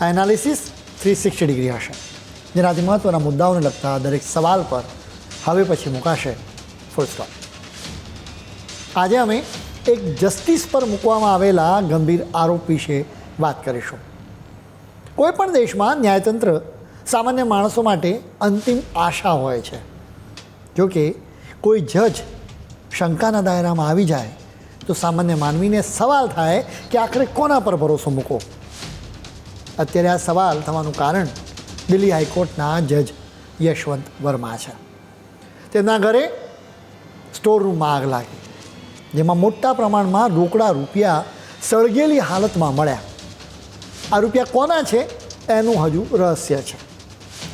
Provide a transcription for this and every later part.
આ analysis three sixty degree હશે. જેનાથી મહત્ત્વના મુદ્દાઓને લગતા દરેક સવાલ પર હવે પછી મુકાશે ફૂલ સ્ટોપ આજે અમે એક જસ્ટિસ પર મૂકવામાં આવેલા ગંભીર આરોપ વિશે વાત કરીશું. કોઈ પણ દેશમાં ન્યાયતંત્ર સામાન્ય માણસો માટે અંતિમ આશા હોય છે. જો કે કોઈ જજ શંકાના દાયરામાં આવી જાય, તો સામાન્ય માનવીને સવાલ થાય કે આખરે કોના પર ભરોસો મૂકો અત્યારે આ સવાલ થવાનું કારણ દિલ્હી હાઈકોર્ટના જજ યશવંત વર્મા છે. તેમના ઘરે સ્ટોર રૂમમાં આગ લાગી, જેમાં મોટા પ્રમાણમાં રોકડા રૂપિયા સળગેલી હાલતમાં મળ્યા. આ રૂપિયા કોના છે એનું હજુ રહસ્ય છે.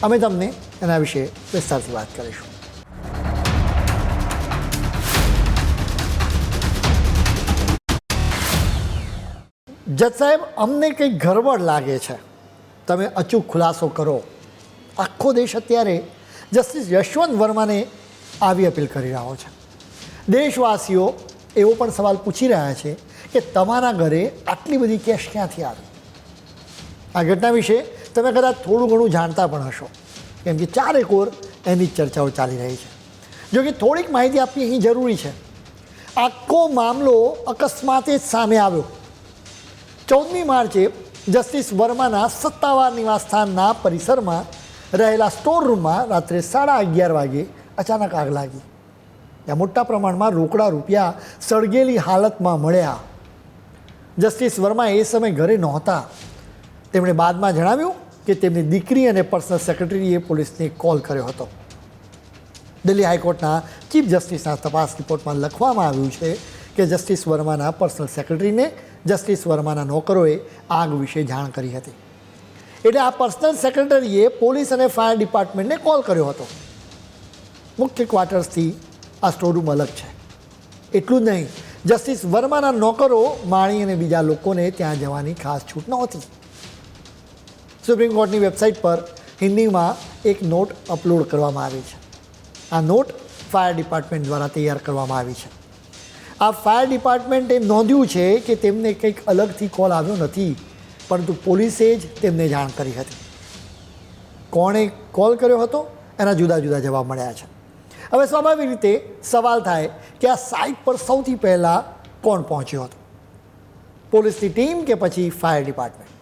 અમે તમને એના વિશે વિસ્તારથી વાત કરીશું. જજ સાહેબ, અમને કંઈક ગરબડ લાગે છે. તમે અચૂક ખુલાસો કરો. આખો દેશ અત્યારે જસ્ટિસ યશવંત વર્માને આવી અપીલ કરી રહ્યો છે. દેશવાસીઓ એવો પણ સવાલ પૂછી રહ્યા છે કે તમારા ઘરે આટલી બધી કેશ ક્યાંથી આવી? આ ઘટના વિશે તમે કદાચ થોડું ઘણું જાણતા પણ હશો. કેમ કે ચારેક ઓર એની ચર્ચાઓ ચાલી રહી છે. જો કે થોડીક માહિતી આપવી અહીં જરૂરી છે. આખો મામલો અકસ્માતે જ સામે આવ્યો. ચૌદમી માર્ચે જસ્ટિસ વર્માના સત્તાવાર નિવાસસ્થાનના પરિસરમાં રહેલા સ્ટોર રૂમમાં રાત્રે સાડા અગિયાર વાગે અચાનક આગ લાગી. ત્યાં મોટા પ્રમાણમાં રોકડા રૂપિયા સળગેલી હાલતમાં મળ્યા. જસ્ટિસ વર્મા એ સમય ઘરે નહોતા. તેમણે બાદમાં જણાવ્યું કે તેમની દીકરી અને પર્સનલ સેક્રેટરીએ પોલીસને કોલ કર્યો હતો. દિલ્હી હાઈકોર્ટના ચીફ જસ્ટિસના તપાસ રિપોર્ટમાં લખવામાં આવ્યું છે કે જસ્ટિસ વર્માના પર્સનલ સેક્રેટરીને જસ્ટિસ વર્માના નોકરોએ આગ વિશે જાણ કરી હતી. એટલે આ પર્સનલ સેક્રેટરીએ પોલીસ અને ફાયર ડિપાર્ટમેન્ટને કોલ કર્યો હતો. મુખ્ય ક્વાર્ટર્સથી આ સ્ટોરરૂમ અલગ છે. એટલું જ નહીં, જસ્ટિસ વર્માના નોકરો માણી અને બીજા લોકોને ત્યાં જવાની ખાસ છૂટ નહોતી. સુપ્રીમ કોર્ટની વેબસાઇટ પર હિન્દીમાં એક નોટ અપલોડ કરવામાં આવી છે. આ નોટ ફાયર ડિપાર્ટમેન્ટ દ્વારા તૈયાર કરવામાં આવી છે. આ ફાયર ડિપાર્ટમેન્ટે નોંધ્યું છે કે તેમને કંઈક અલગથી કોલ આવ્યો નથી, પરંતુ પોલીસે જ તેમને જાણ કરી હતી. કોણે કોલ કર્યો હતો? એના જુદા જુદા જવાબ મળ્યા છે. હવે સ્વાભાવિક રીતે સવાલ થાય કે આ સાઇટ પર સૌથી પહેલાં કોણ પહોંચ્યો હતો? પોલીસની ટીમ કે પછી ફાયર ડિપાર્ટમેન્ટ?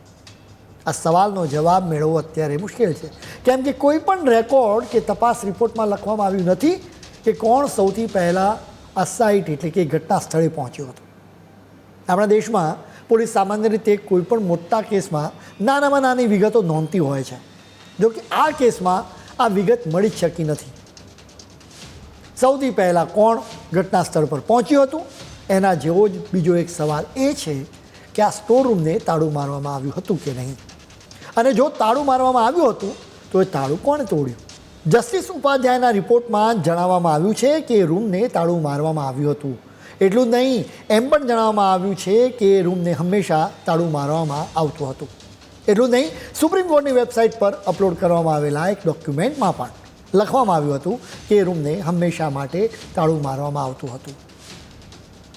આ સવાલનો જવાબ મેળવવો અત્યારે મુશ્કેલ છે. કેમ કે કોઈ પણ રેકોર્ડ કે તપાસ રિપોર્ટમાં લખવામાં આવ્યું નથી કે કોણ સૌથી પહેલાં આ સાઇટ એટલે કે ઘટના સ્થળે પહોંચ્યો હતો. આપણા દેશમાં પોલીસ સામાન્ય રીતે કોઈપણ મોટા કેસમાં નાનામાં નાની વિગતો નોંધતી હોય છે. જો કે આ કેસમાં આ વિગત મળી જ શકી નથી. સૌથી પહેલાં કોણ ઘટના સ્થળ પર પહોંચ્યું હતું? એના જેવો જ બીજો એક સવાલ એ છે કે આ સ્ટોર રૂમને તાળું મારવામાં આવ્યું હતું કે નહીં? અને જો તાળું મારવામાં આવ્યું હતું, તો એ તાળું કોણે તોડ્યું? જસ્ટિસ ઉપાધ્યાયના રિપોર્ટમાં જણાવવામાં આવ્યું છે કે રૂમને તાળું મારવામાં આવ્યું હતું. એટલું નહીં, એમ પણ જણાવવામાં આવ્યું છે કે રૂમને હંમેશા તાળું મારવામાં આવતું હતું. એટલું નહીં, સુપ્રીમ કોર્ટની વેબસાઇટ પર અપલોડ કરવામાં આવેલા એક ડોક્યુમેન્ટમાં પણ લખવામાં આવ્યું હતું કે રૂમને હંમેશા માટે તાળું મારવામાં આવતું હતું.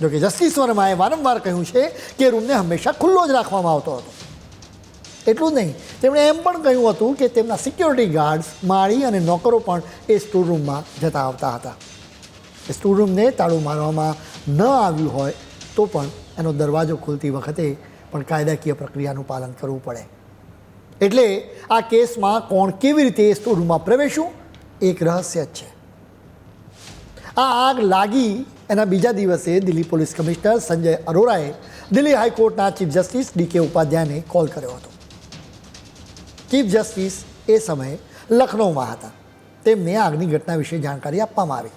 જોકે જસ્ટિસ વર્માએ વારંવાર કહ્યું છે કે રૂમને હંમેશા ખુલ્લો જ રાખવામાં આવતો હતો. એટલું નહીં. તેમણે એમ પણ કહ્યું હતું કે તેમના સિક્યોરિટી ગાર્ડ્સ માળી અને નોકરો પણ એ સ્ટોરરૂમમાં જતા આવતા હતા. એ સ્ટોરરૂમને તાળું મારવામાં ન આવ્યું હોય તો પણ એનો દરવાજો ખોલતી વખતે પણ કાયદાકીય પ્રક્રિયાનું પાલન કરવું પડે. એટલે આ કેસમાં કોણ કેવી રીતે એ સ્ટોરરૂમમાં પ્રવેશ્યું, એક રહસ્ય જ છે. આ આગ લાગી એના બીજા દિવસે દિલ્હી પોલીસ કમિશનર સંજય અરોરાએ દિલ્હી હાઈકોર્ટના ચીફ જસ્ટિસ ડી કે ઉપાધ્યાયને કોલ કર્યો હતો. ચીફ જસ્ટિસ એ સમયે લખનૌમાં હતા. તેમને આગની ઘટના વિશે જાણકારી આપવામાં આવી.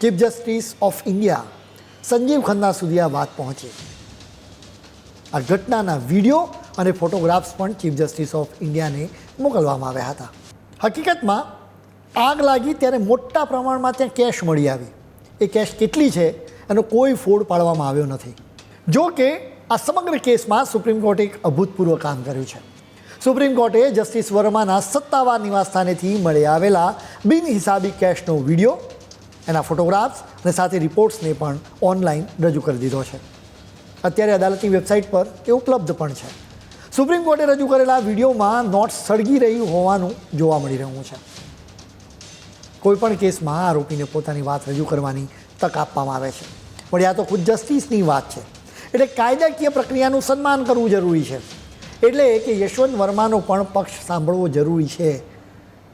Chief justice of India Sanjiv Khanna સુધી આ વાત પહોંચી. આ ઘટનાના વીડિયો અને ફોટોગ્રાફ્સ પણ ચીફ જસ્ટિસ ઓફ ઇન્ડિયાને મોકલવામાં આવ્યા હતા. હકીકતમાં, આગ લાગી ત્યારે મોટા પ્રમાણમાં ત્યાં કેશ મળી આવી. એ કેશ કેટલી છે, એનો કોઈ ફોડ પાડવામાં આવ્યો નથી. જો કે, આ સમગ્ર કેસમાં સુપ્રીમ કોર્ટે એક અભૂતપૂર્વ કામ કર્યું છે. સુપ્રીમ કોર્ટે જસ્ટિસ વર્માના સત્તાવાર નિવાસસ્થાનેથી મળી આવેલા બિનહિસાબી કેશનો વીડિયો એના ફોટોગ્રાફ્સ અને સાથે રિપોર્ટ્સને પણ ઓનલાઈન રજૂ કરી દીધો છે. અત્યારે અદાલતની વેબસાઇટ પર એ ઉપલબ્ધ પણ છે. સુપ્રીમ કોર્ટે રજૂ કરેલા વિડીયોમાં નોટ્સ સળગી રહ્યું હોવાનું જોવા મળી રહ્યું છે. કોઈપણ કેસમાં આરોપીને પોતાની વાત રજૂ કરવાની તક આપવામાં આવે છે. પણ આ તો ખુદ જસ્ટિસની વાત છે. એટલે કાયદાકીય પ્રક્રિયાનું સન્માન કરવું જરૂરી છે. એટલે કે યશવંત વર્માનો પણ પક્ષ સાંભળવો જરૂરી છે.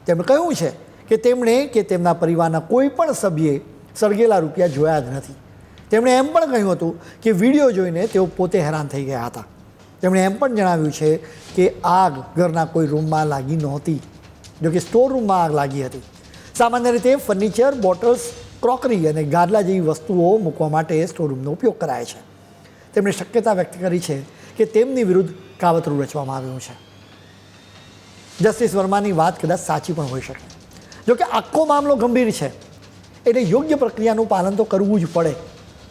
તેમણે કહ્યું છે કે તેમણે કે તેમના પરિવારના કોઈ પણ સભ્યે સળગેલા રૂપિયા જોયા જ નથી. તેમણે એમ પણ કહ્યું હતું કે વીડિયો જોઈને તેઓ પોતે હેરાન થઈ ગયા હતા. તેમણે એમ પણ જણાવ્યું છે કે આગ ઘરના કોઈ રૂમમાં લાગી નહોતી, જો કે સ્ટોર રૂમમાં આગ લાગી હતી. સામાન્ય રીતે ફર્નિચર બોટલ્સ ક્રોકરી અને ગાદલા જેવી વસ્તુઓ મૂકવા માટે સ્ટોર રૂમનો ઉપયોગ કરાય છે. તેમણે શક્યતા વ્યક્ત કરી છે કે તેમની વિરુદ્ધ કાવતરું રચવામાં આવ્યું છે. જસ્ટિસ વર્માની વાત કદાચ સાચી પણ હોઈ શકે. જોકે આખો મામલો ગંભીર છે, એટલે યોગ્ય પ્રક્રિયાનું પાલન તો કરવું જ પડે.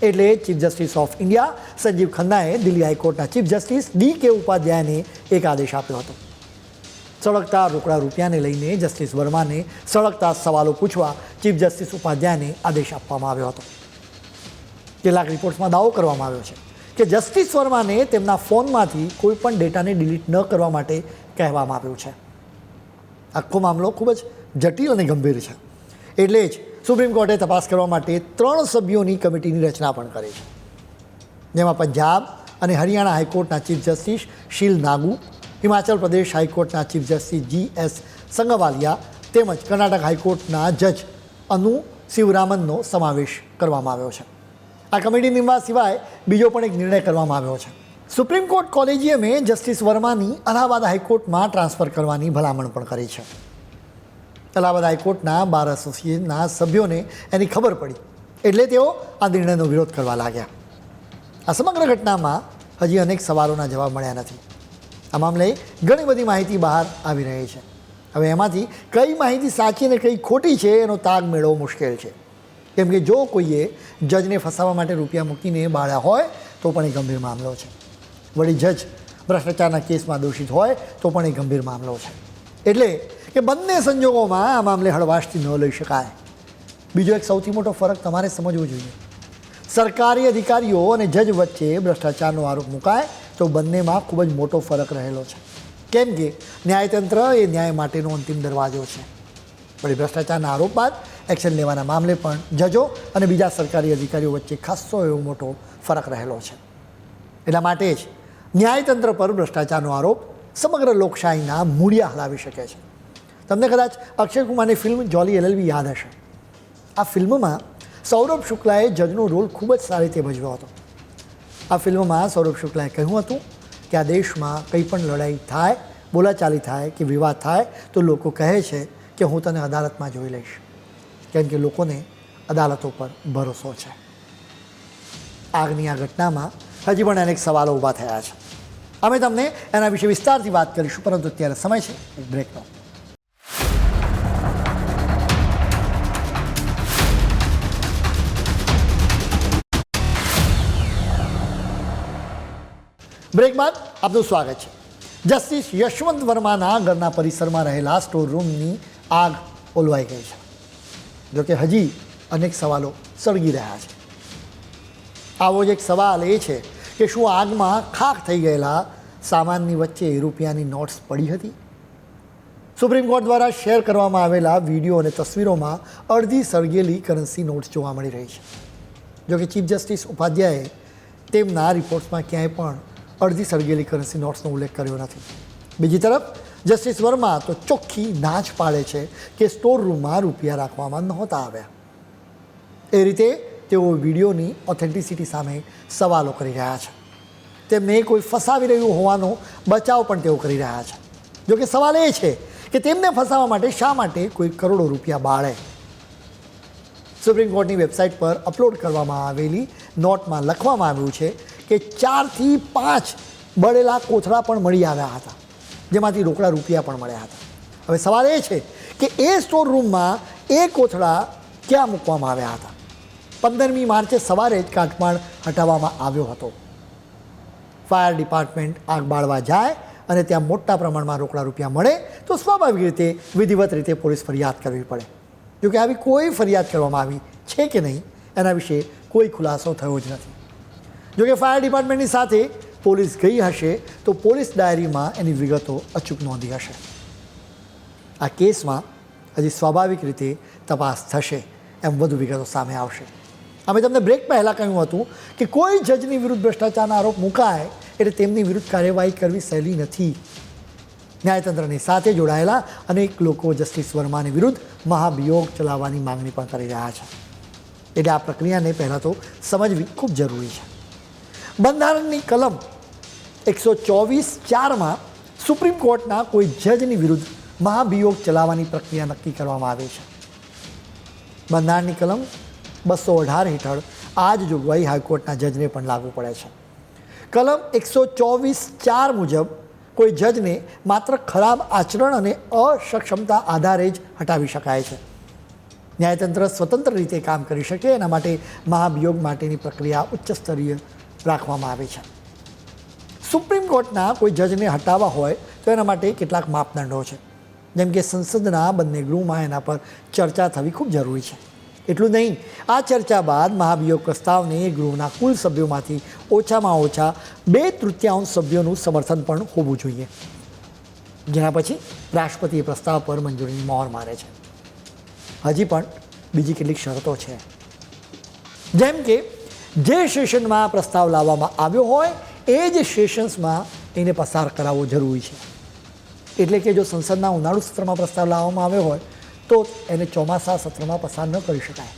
એટલે chief justice of India Sanjiv ખન્નાએ Delhi હાઈકોર્ટના ચીફ જસ્ટિસ ડી કે ઉપાધ્યાયને એક આદેશ આપ્યો હતો. સળગતા રોકડા રૂપિયાને લઈને જસ્ટિસ વર્માને સળગતા સવાલો પૂછવા ચીફ જસ્ટિસ ઉપાધ્યાયને આદેશ આપવામાં આવ્યો હતો. કેટલાક રિપોર્ટ્સમાં દાવો કરવામાં આવ્યો છે. કે જસ્ટિસ વર્માને તેમના ફોનમાંથી કોઈ પણ ડેટાને ડિલીટ ન કરવા માટે કહેવામાં આવ્યું છે. આખો મામલો ખૂબ જ જટિલ અને ગંભીર છે. એટલે જ સુપ્રીમ કોર્ટે તપાસ કરવા માટે ત્રણ સભ્યોની કમિટીની રચના પણ કરી છે. જેમાં પંજાબ અને હરિયાણા હાઈકોર્ટના ચીફ જસ્ટિસ શીલ નાગુ, હિમાચલ પ્રદેશ હાઈકોર્ટના chief justice G S Sandhawalia તેમજ કર્ણાટક હાઈકોર્ટના જજ અનુ શિવરામનનો સમાવેશ કરવામાં આવ્યો છે. આ કમિટી સિવાય બીજો પણ એક નિર્ણય કરવામાં આવ્યો છે. સુપ્રીમ કોર્ટ કોલેજિયમે જસ્ટિસ વર્માની અલ્હાબાદ હાઈકોર્ટમાં ટ્રાન્સફર કરવાની ભલામણ પણ કરી છે. અલ્હાબાદ હાઈકોર્ટના બાર એસોસિએશનના સભ્યોને એની ખબર પડી, એટલે તેઓ આ નિર્ણયનો વિરોધ કરવા લાગ્યા. આ સમગ્ર ઘટનામાં હજી અનેક સવાલોના જવાબ મળ્યા નથી. આ મામલે ઘણી બધી માહિતી બહાર આવી રહી છે. હવે એમાંથી કઈ માહિતી સાચી અને કઈ ખોટી છે, એનો તાગ મેળવવો મુશ્કેલ છે. કેમ કે જો કોઈએ જજને ફસાવવા માટે રૂપિયા મૂકીને બાળ્યા હોય, તો પણ એ ગંભીર મામલો છે. વળી જજ ભ્રષ્ટાચારના કેસમાં દોષિત હોય, તો પણ એ ગંભીર મામલો છે. એટલે કે બંને સંજોગોમાં આ મામલે હળવાશથી ન લઈ શકાય. બીજો એક સૌથી મોટો ફરક તમારે સમજવો જોઈએ. સરકારી અધિકારીઓ અને જજ વચ્ચે ભ્રષ્ટાચારનો આરોપ મુકાય, તો બંનેમાં ખૂબ જ મોટો ફરક રહેલો છે. કેમ કે ન્યાયતંત્ર એ ન્યાય માટેનો અંતિમ દરવાજો છે. વળી ભ્રષ્ટાચારના આરોપ બાદ એક્શન લેવાના મામલે પણ જજો અને બીજા સરકારી અધિકારીઓ વચ્ચે ખાસ્સો એવો મોટો ફરક રહેલો છે. એટલા માટે જ ન્યાયતંત્ર પર ભ્રષ્ટાચારનો આરોપ સમગ્ર લોકશાહીના મૂળિયા હલાવી શકે છે. તમને કદાચ અક્ષય કુમારની ફિલ્મ જોલી એલએલબી યાદ હશે. આ ફિલ્મમાં સૌરભ શુક્લાએ જજનો રોલ ખૂબ જ સારી રીતે ભજવ્યો હતો. આ ફિલ્મમાં સૌરભ શુક્લાએ કહ્યું હતું કે આ દેશમાં કંઈ પણ લડાઈ થાય, બોલાચાલી થાય કે વિવાદ થાય તો લોકો કહે છે કે હું તને અદાલતમાં જોઈ લઈશ. કેમ કે લોકોને અદાલતો પર ભરોસો છે. આગની આ ઘટનામાં હજી પણ અનેક સવાલો ઊભા થયા છે. અમે તમને એના વિશે વિસ્તારથી વાત કરીશું, પરંતુ અત્યારે સમય છે એક બ્રેકનો. બ્રેક બાદ આપનું સ્વાગત છે. જસ્ટિસ યશવંત વર્માના ઘરના પરિસરમાં રહેલા સ્ટોર રૂમની આગ ઓલવાઈ ગઈ છે. જોકે હજી અનેક સવાલો સળગી રહ્યા છે. આવો જ એક સવાલ એ છે કે શું આગમાં ખાખ થઈ ગયેલા સામાનની વચ્ચે રૂપિયાની નોટ્સ પડી હતી? સુપ્રીમ કોર્ટ દ્વારા શેર કરવામાં આવેલા વીડિયો અને તસવીરોમાં અડધી સળગેલી કરન્સી નોટ્સ જોવા મળી રહી છે. જોકે ચીફ જસ્ટિસ ઉપાધ્યાયે તેમના રિપોર્ટ્સમાં ક્યાંય પણ અડધી સળગેલી કરન્સી નોટ્સનો ઉલ્લેખ કર્યો નથી. બીજી તરફ જસ્ટિસ વર્મા તો ચોખ્ખી ના જ પાડે છે કે સ્ટોર રૂમમાં રૂપિયા રાખવામાં નહોતા આવ્યા. એ રીતે તેઓ વિડીયોની ઓથેન્ટિસિટી સામે સવાલો કરી રહ્યા છે. તેમને કોઈ ફસાવી રહ્યું હોવાનો બચાવ પણ તેઓ કરી રહ્યા છે. જોકે સવાલ એ છે કે તેમને ફસાવવા માટે શા માટે કોઈ કરોડો રૂપિયા બાળે? સુપ્રીમ કોર્ટની વેબસાઇટ પર અપલોડ કરવામાં આવેલી નોટમાં લખવામાં આવ્યું છે કે ચારથી પાંચ બળેલા કોથળા પણ મળી આવ્યા હતા. જેમાંથી રોકડા રૂપિયા પણ મળ્યા હતા. હવે સવાલ એ છે કે એ સ્ટોર રૂમમાં એ કોથળા ક્યાં મૂકવામાં આવ્યા હતા? પંદરમી માર્ચે સવારે જ કાટમાળ હટાવવામાં આવ્યો હતો. ફાયર ડિપાર્ટમેન્ટ આગ બાળવા જાય અને ત્યાં મોટા પ્રમાણમાં રોકડા રૂપિયા મળે, તો સ્વાભાવિક રીતે વિધિવત રીતે પોલીસ ફરિયાદ કરવી પડે. જોકે આવી કોઈ ફરિયાદ કરવામાં આવી છે કે નહીં, એના વિશે કોઈ ખુલાસો થયો જ નથી. જોકે ફાયર ડિપાર્ટમેન્ટની સાથે પોલીસ ગઈ હશે, તો પોલીસ ડાયરીમાં એની વિગતો અચૂક નોંધી હશે. આ કેસમાં હજી સ્વાભાવિક રીતે તપાસ થશે એમ વધુ વિગતો સામે આવશે. અમે તમને બ્રેક પહેલાં કહ્યું હતું કે કોઈ જજની વિરુદ્ધ ભ્રષ્ટાચારના આરોપ મુકાય એટલે તેમની વિરુદ્ધ કાર્યવાહી કરવી સહેલી નથી. ન્યાયતંત્રની સાથે જોડાયેલા અનેક લોકો જસ્ટિસ વર્માની વિરુદ્ધ મહાભિયોગ ચલાવવાની માંગણી પણ કરી રહ્યા છે. એટલે આ પ્રક્રિયાને પહેલાં તો સમજવી ખૂબ જરૂરી છે. બંધારણની કલમ એકસો ચોવીસ ચારમાં સુપ્રીમ કોર્ટના કોઈ જજની વિરુદ્ધ મહાભિયોગ ચલાવવાની પ્રક્રિયા નક્કી કરવામાં આવી છે. બંધારણની કલમ બસો અઢાર હેઠળ આ જ જોગવાઈ હાઈકોર્ટના જજને પણ લાગુ પડે છે. કલમ એકસો ચોવીસ ચાર મુજબ કોઈ જજને માત્ર ખરાબ આચરણ અને અસક્ષમતા આધારે જ હટાવી શકાય છે. ન્યાયતંત્ર સ્વતંત્ર રીતે કામ કરી શકે એના માટે મહાભિયોગ માટેની પ્રક્રિયા ઉચ્ચ સ્તરીય રાખવામાં આવે છે. સુપ્રીમ કોર્ટના કોઈ જજને હટાવવા હોય તો એના માટે કેટલાક માપદંડો છે. જેમ કે સંસદના બંને ગૃહમાં એના પર ચર્ચા થવી ખૂબ જરૂરી છે. એટલું નહીં, આ ચર્ચા બાદ મહાભિયોગ પ્રસ્તાવને ગૃહના કુલ સભ્યોમાંથી ઓછામાં ઓછા બે તૃતીયાંશ સભ્યોનું સમર્થન પણ હોવું જોઈએ. જેના પછી રાષ્ટ્રપતિ પ્રસ્તાવ પર મંજૂરીની મોહર મારે છે. હજી પણ બીજી કેટલીક શરતો છે. જેમ કે જે સેશનમાં પ્રસ્તાવ લાવવામાં આવ્યો હોય, એ જ સેશન્સમાં એને પસાર કરાવવો જરૂરી છે. એટલે કે જો સંસદના ઉનાળુ સત્રમાં પ્રસ્તાવ લાવવામાં આવ્યો હોય, તો એને ચોમાસા સત્રમાં પસાર ન કરી શકાય.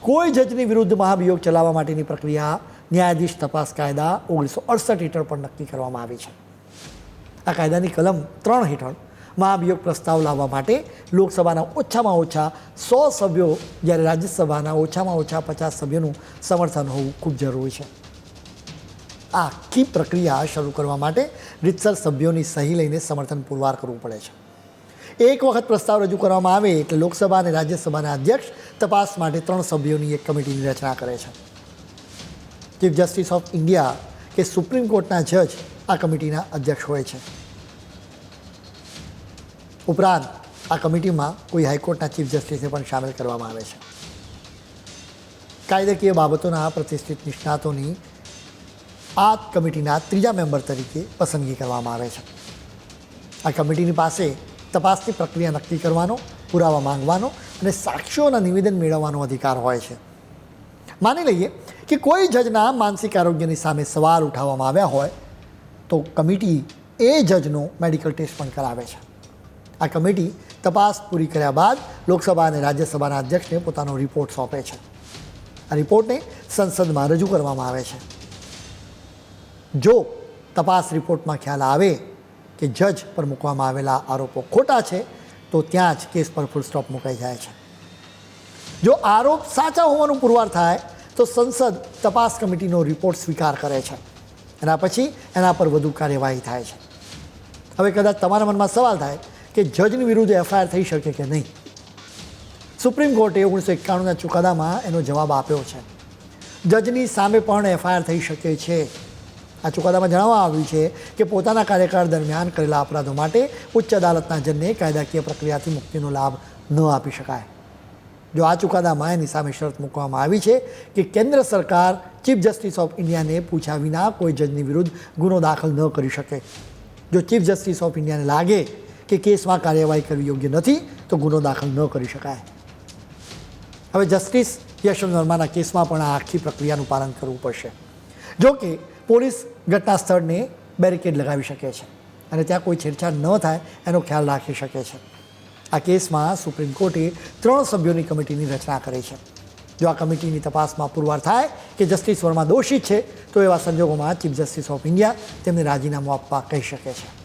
કોઈ જજની વિરુદ્ધ મહાભિયોગ ચલાવવા માટેની પ્રક્રિયા ન્યાયાધીશ તપાસ કાયદા ઓગણીસો અડસઠ હેઠળ પણ નક્કી કરવામાં આવી છે. આ કાયદાની કલમ ત્રણ હેઠળ મહાભિયોગ પ્રસ્તાવ લાવવા માટે લોકસભાના ઓછામાં ઓછા સો સભ્યો, જ્યારે રાજ્યસભાના ઓછામાં ઓછા પચાસ સભ્યોનું સમર્થન હોવું ખૂબ જરૂરી છે. આ આખી પ્રક્રિયા શરૂ કરવા માટે રીતસર સભ્યોની સહી લઈને સમર્થન પુરવાર કરવું પડે છે. એક વખત પ્રસ્તાવ રજૂ કરવામાં આવે એટલે લોકસભા અને રાજ્યસભાના અધ્યક્ષ તપાસ માટે ત્રણ સભ્યોની એક કમિટીની રચના કરે છે. ચીફ જસ્ટિસ ઓફ ઇન્ડિયા કે સુપ્રીમ કોર્ટના જજ આ કમિટીના અધ્યક્ષ હોય છે. ઉપરાંત આ કમિટીમાં કોઈ હાઈકોર્ટના ચીફ જસ્ટિસને પણ સામેલ કરવામાં આવે છે. કાયદાકીય બાબતોના પ્રતિષ્ઠિત નિષ્ણાતોની આ કમિટીના ત્રીજા મેમ્બર તરીકે પસંદગી કરવામાં આવે છે. આ કમિટીની પાસે તપાસની પ્રક્રિયા નક્કી કરવાનો, પુરાવા માંગવાનો અને સાક્ષીઓના નિવેદન મેળવવાનો અધિકાર હોય છે. માની લઈએ કે કોઈ જજના માનસિક આરોગ્યની સામે સવાલ ઉઠાવવામાં આવ્યા હોય તો કમિટી એ જજનો મેડિકલ ટેસ્ટ પણ કરાવે છે. આ કમિટી તપાસ પૂરી કર્યા બાદ લોકસભા અને રાજ્યસભાના અધ્યક્ષને પોતાનો રિપોર્ટ સોંપે છે. આ રિપોર્ટને સંસદમાં રજૂ કરવામાં આવે છે. જો તપાસ રિપોર્ટમાં ખ્યાલ આવે કે જજ પર મૂકવામાં આવેલા આરોપો ખોટા છે, તો ત્યાં જ કેસ પર ફૂલ સ્ટોપ મુકાઈ જાય છે. જો આરોપ સાચા હોવાનું પુરવાર થાય, તો સંસદ તપાસ કમિટીનો રિપોર્ટ સ્વીકાર કરે છે. એના પછી એના પર વધુ કાર્યવાહી થાય છે. હવે કદાચ તમારા મનમાં સવાલ થાય કે જજની વિરુદ્ધ એફઆઈઆર થઈ શકે કે નહીં? સુપ્રીમ કોર્ટે ઓગણીસો એકાણુંના ચુકાદામાં એનો જવાબ આપ્યો છે. જજની સામે પણ એફઆઈઆર થઈ શકે છે. આ ચુકાદામાં જણાવવામાં આવ્યું છે કે પોતાના કાર્યકાળ દરમિયાન કરેલા અપરાધો માટે ઉચ્ચ અદાલતના જજને કાયદાકીય પ્રક્રિયાથી મુક્તિનો લાભ ન આપી શકાય. જો આ ચુકાદામાં એની સામે શરત મૂકવામાં આવી છે કે કેન્દ્ર સરકાર ચીફ જસ્ટિસ ઓફ ઇન્ડિયાને પૂછ્યા વિના કોઈ જજની વિરુદ્ધ ગુનો દાખલ ન કરી શકે. જો ચીફ જસ્ટિસ ઓફ ઇન્ડિયાને લાગે કે કેસમાં કાર્યવાહી કરવી યોગ્ય નથી, તો ગુનો દાખલ ન કરી શકાય. હવે જસ્ટિસ યશવંત વર્માના કેસમાં પણ આ આખી પ્રક્રિયાનું પાલન કરવું પડશે. જો કે પોલીસ ઘટના સ્થળને બેરિકેડ લગાવી શકે છે અને ત્યાં કોઈ છેડછાડ ન થાય એનો ખ્યાલ રાખી શકે છે. આ કેસમાં સુપ્રીમ કોર્ટે ત્રણ સભ્યોની કમિટીની રચના કરી છે. જો આ કમિટીની તપાસમાં પુરવાર થાય કે જસ્ટિસ વર્મા દોષિત છે, તો એવા સંજોગોમાં ચીફ જસ્ટિસ ઓફ ઇન્ડિયા તેમને રાજીનામું આપવા કહી શકે છે.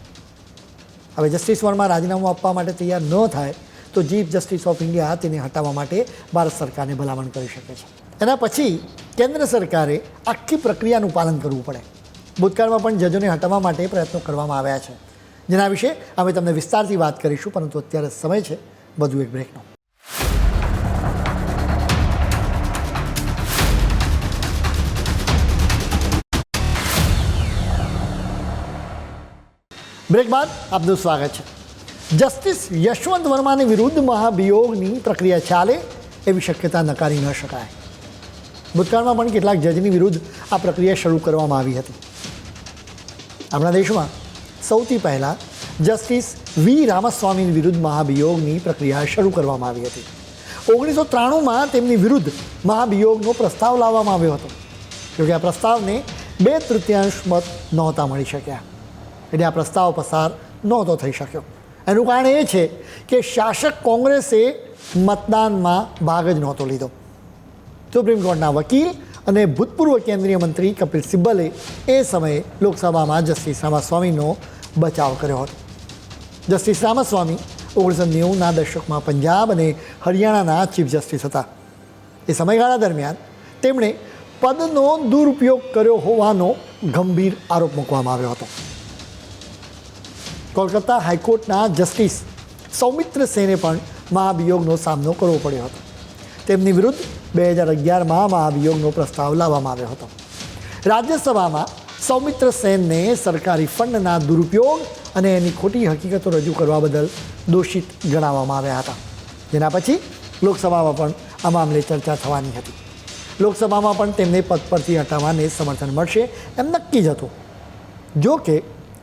હવે જસ્ટિસ વર્મા રાજીનામું આપવા માટે તૈયાર ન થાય તો ચીફ જસ્ટિસ ઓફ ઇન્ડિયા તેને હટાવવા માટે ભારત સરકારને ભલામણ કરી શકે છે. એના પછી કેન્દ્ર સરકારે આખી પ્રક્રિયાનું પાલન કરવું પડે. ભૂતકાળમાં પણ જજોને હટાવવા માટે પ્રયત્નો કરવામાં આવ્યા છે. જેના વિશે અમે તમને વિસ્તારથી વાત કરીશું, પરંતુ અત્યારે સમય છે. બધું એક બ્રેકનો બ્રેક બાદ આપનું સ્વાગત છે. જસ્ટિસ યશવંત વર્માની વિરુદ્ધ મહાભિયોગની પ્રક્રિયા ચાલે એવી શક્યતા નકારી ન શકાય. ભૂતકાળમાં પણ કેટલાક જજની વિરુદ્ધ આ પ્રક્રિયા શરૂ કરવામાં આવી હતી. આપણા દેશમાં સૌથી પહેલાં જસ્ટિસ વી રામાસ્વામી વિરુદ્ધ મહાભિયોગની પ્રક્રિયા શરૂ કરવામાં આવી હતી. ઓગણીસો ત્રાણુંમાં તેમની વિરુદ્ધ મહાભિયોગનો પ્રસ્તાવ લાવવામાં આવ્યો હતો. જોકે આ પ્રસ્તાવને બે તૃતીયાંશ મત નહોતા મળી શક્યા. એટલે આ પ્રસ્તાવ પસાર નહોતો થઈ શક્યો. એનું કારણ એ છે કે શાસક કોંગ્રેસે મતદાનમાં ભાગ જ નહોતો લીધો. સુપ્રીમ કોર્ટના વકીલ અને ભૂતપૂર્વ કેન્દ્રીય મંત્રી કપિલ સિબ્બલે એ સમયે લોકસભામાં જસ્ટિસ રામાસ્વામીનો બચાવ કર્યો હતો. જસ્ટિસ રામાસ્વામી ઓગણીસો નેવુંના દશકમાં પંજાબ અને હરિયાણાના ચીફ જસ્ટિસ હતા. એ સમયગાળા દરમિયાન તેમણે પદનો દુરુપયોગ કર્યો હોવાનો ગંભીર આરોપ મૂકવામાં આવ્યો હતો. કોલકાતા હાઈકોર્ટના જસ્ટિસ સૌમિત્ર સેને પણ મહાભિયોગનો સામનો કરવો પડ્યો હતો. તેમની વિરુદ્ધ બે હજાર અગિયારમાં મહાભિયોગનો પ્રસ્તાવ લાવવામાં આવ્યો હતો. રાજ્યસભામાં સૌમિત્ર સેનને સરકારી ફંડના દુરુપયોગ અને એની ખોટી હકીકતો રજૂ કરવા બદલ દોષિત ગણાવવામાં આવ્યા હતા. જેના પછી લોકસભામાં પણ આ મામલે ચર્ચા થવાની હતી. લોકસભામાં પણ તેમને પદ પરથી હટાવવાને સમર્થન મળશે એમ નક્કી જ હતું. જો કે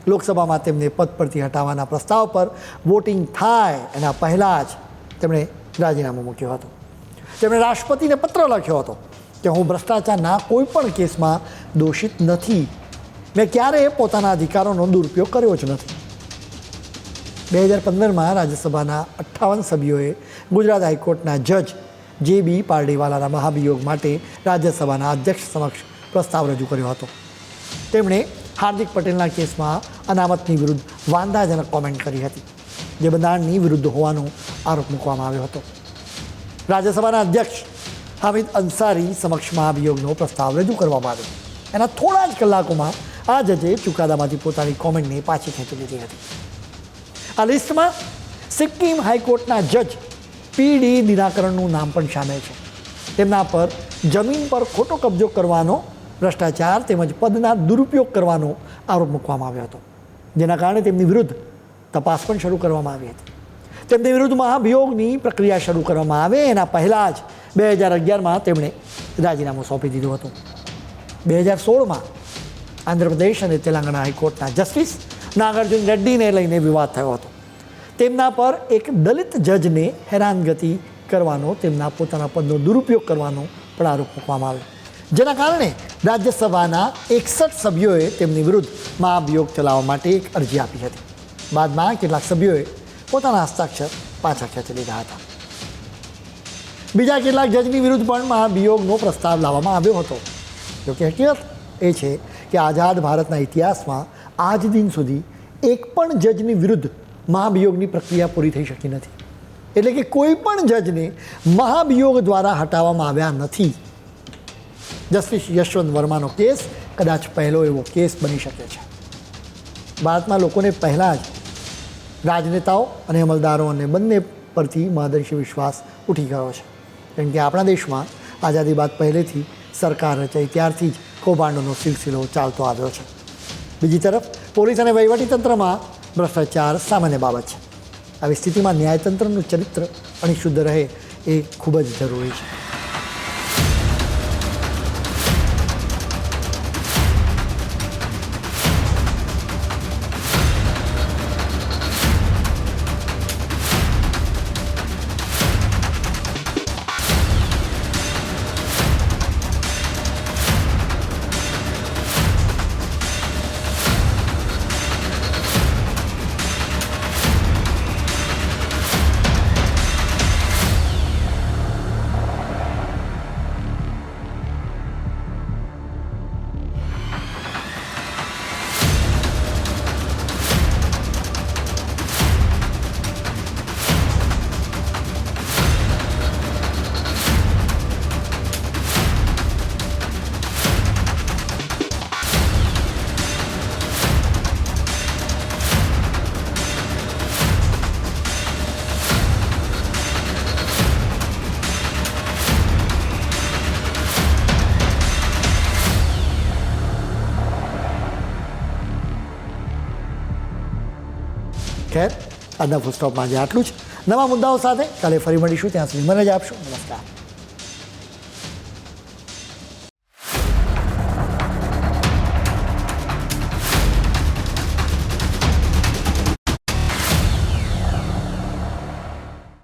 લોકસભામાં તેમને પદ પરથી હટાવવાના પ્રસ્તાવ પર વોટિંગ થાય એના પહેલાં જ તેમણે રાજીનામું મૂક્યું હતું. તેમણે રાષ્ટ્રપતિને પત્ર લખ્યો હતો કે હું ભ્રષ્ટાચારના કોઈ પણ કેસમાં દોષિત નથી. મેં ક્યારેય પોતાના અધિકારોનો દુરુપયોગ કર્યો જ નથી. બે હજાર પંદરમાં રાજ્યસભાના અઠ્ઠાવન સભ્યોએ ગુજરાત હાઈકોર્ટના જજ જે બી પારડીવાલાના મહાભિયોગ માટે રાજ્યસભાના અધ્યક્ષ સમક્ષ પ્રસ્તાવ રજૂ કર્યો હતો. તેમણે હાર્દિક પટેલના કેસમાં અનામતની વિરુદ્ધ વાંધાજનક કોમેન્ટ કરી હતી, જે બંધારણની વિરુદ્ધ હોવાનો આરોપ મૂકવામાં આવ્યો હતો. રાજ્યસભાના અધ્યક્ષ હામિદ અંસારી સમક્ષ મહાભિયોગનો પ્રસ્તાવ રજૂ કરવામાં આવ્યો. એના થોડા જ કલાકોમાં આ જજે ચુકાદામાંથી પોતાની કોમેન્ટને પાછી ખેંચી લીધી હતી. આ લિસ્ટમાં સિક્કિમ હાઈકોર્ટના જજ પીડી નિરાકરણનું નામ પણ સામેલ છે. તેમના પર જમીન પર ખોટો કબજો કરવાનો ભ્રષ્ટાચાર તેમજ પદના દુરુપયોગ કરવાનો આરોપ મૂકવામાં આવ્યો હતો. જેના કારણે તેમની વિરુદ્ધ તપાસ પણ શરૂ કરવામાં આવી હતી. તેમની વિરુદ્ધ મહાભિયોગની પ્રક્રિયા શરૂ કરવામાં આવે એના પહેલાં જ બે હજાર અગિયારમાં તેમણે રાજીનામું સોંપી દીધું હતું. બે હજાર સોળમાં આંધ્રપ્રદેશ અને તેલંગાણા હાઈકોર્ટના જસ્ટિસ નાગાર્જુન રેડ્ડીને લઈને વિવાદ થયો હતો. તેમના પર એક દલિત જજને હેરાનગતિ કરવાનો તેમના પોતાના પદનો દુરુપયોગ કરવાનો પણ આરોપ મૂકવામાં આવ્યો. જેના કારણે રાજ્યસભાના એકસઠ સભ્યોએ તેમની વિરુદ્ધ મહાભિયોગ ચલાવવા માટે એક અરજી આપી હતી. બાદમાં કેટલાક સભ્યોએ પોતાના હસ્તાક્ષર પાછા ખેંચી લીધા હતા. બીજા કેટલાક જજની વિરુદ્ધ પણ મહાભિયોગનો પ્રસ્તાવ લાવવામાં આવ્યો હતો. જોકે હકીકત એ છે કે આઝાદ ભારતના ઇતિહાસમાં આજ દિન સુધી એક પણ જજની વિરુદ્ધ મહાભિયોગની પ્રક્રિયા પૂરી થઈ શકી નથી. એટલે કે કોઈ પણ જજને મહાભિયોગ દ્વારા હટાવવામાં આવ્યા નથી. જસ્ટિસ યશવંત વર્માનો કેસ કદાચ પહેલો એવો કેસ બની શકે છે. ભારતમાં લોકોને પહેલાં જ રાજનેતાઓ અને અમલદારો અને બંને પરથી મહાદર્શી વિશ્વાસ ઉઠી ગયો છે. કેમ કે આપણા દેશમાં આઝાદી બાદ પહેલેથી સરકાર રચાઈ ત્યારથી જ કૌભાંડોનો સિલસિલો ચાલતો આવ્યો છે. બીજી તરફ, પોલીસ અને વહીવટીતંત્રમાં ભ્રષ્ટાચાર સામાન્ય બાબત છે. આવી સ્થિતિમાં ન્યાયતંત્રનું ચરિત્ર અણિશુદ્ધ રહે એ ખૂબ જ જરૂરી છે. આજના ફૂલ સ્ટોપમાં આજે આટલું જ. નવા મુદ્દાઓ સાથે કાલે ફરી મળીશું. ત્યાં સુધી મને જ આપશો. નમસ્કાર.